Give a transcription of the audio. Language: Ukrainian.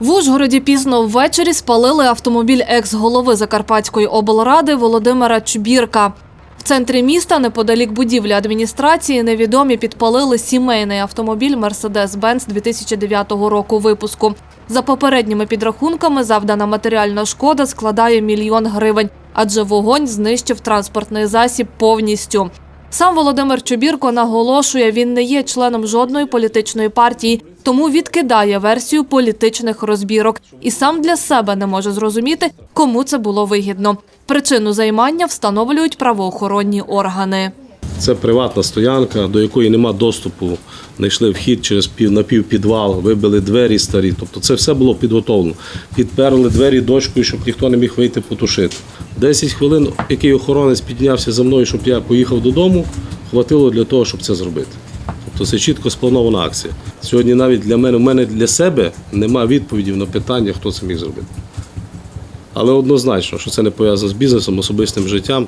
В Ужгороді пізно ввечері спалили автомобіль екс-голови Закарпатської облради Володимира Чубірка. В центрі міста, неподалік будівлі адміністрації, невідомі підпалили сімейний автомобіль Mercedes-Benz 2009 року випуску. За попередніми підрахунками, завдана матеріальна шкода складає мільйон гривень, адже вогонь знищив транспортний засіб повністю. Сам Володимир Чубірко наголошує, він не є членом жодної політичної партії, тому відкидає версію політичних розбірок і сам для себе не може зрозуміти, кому це було вигідно. Причину займання встановлюють правоохоронні органи. Це приватна стоянка, до якої нема доступу. Знайшли вхід через пів напівпідвал, вибили двері старі. Тобто це все було підготовлено. Підперли двері дошкою, щоб ніхто не міг вийти потушити. 10 хвилин, який охоронець піднявся за мною, щоб я поїхав додому, хватило для того, щоб це зробити. Тобто це чітко спланована акція. Сьогодні навіть для мене, у мене для себе нема відповідів на питання, хто це міг зробити. Але однозначно, що це не пов'язано з бізнесом, особистим життям.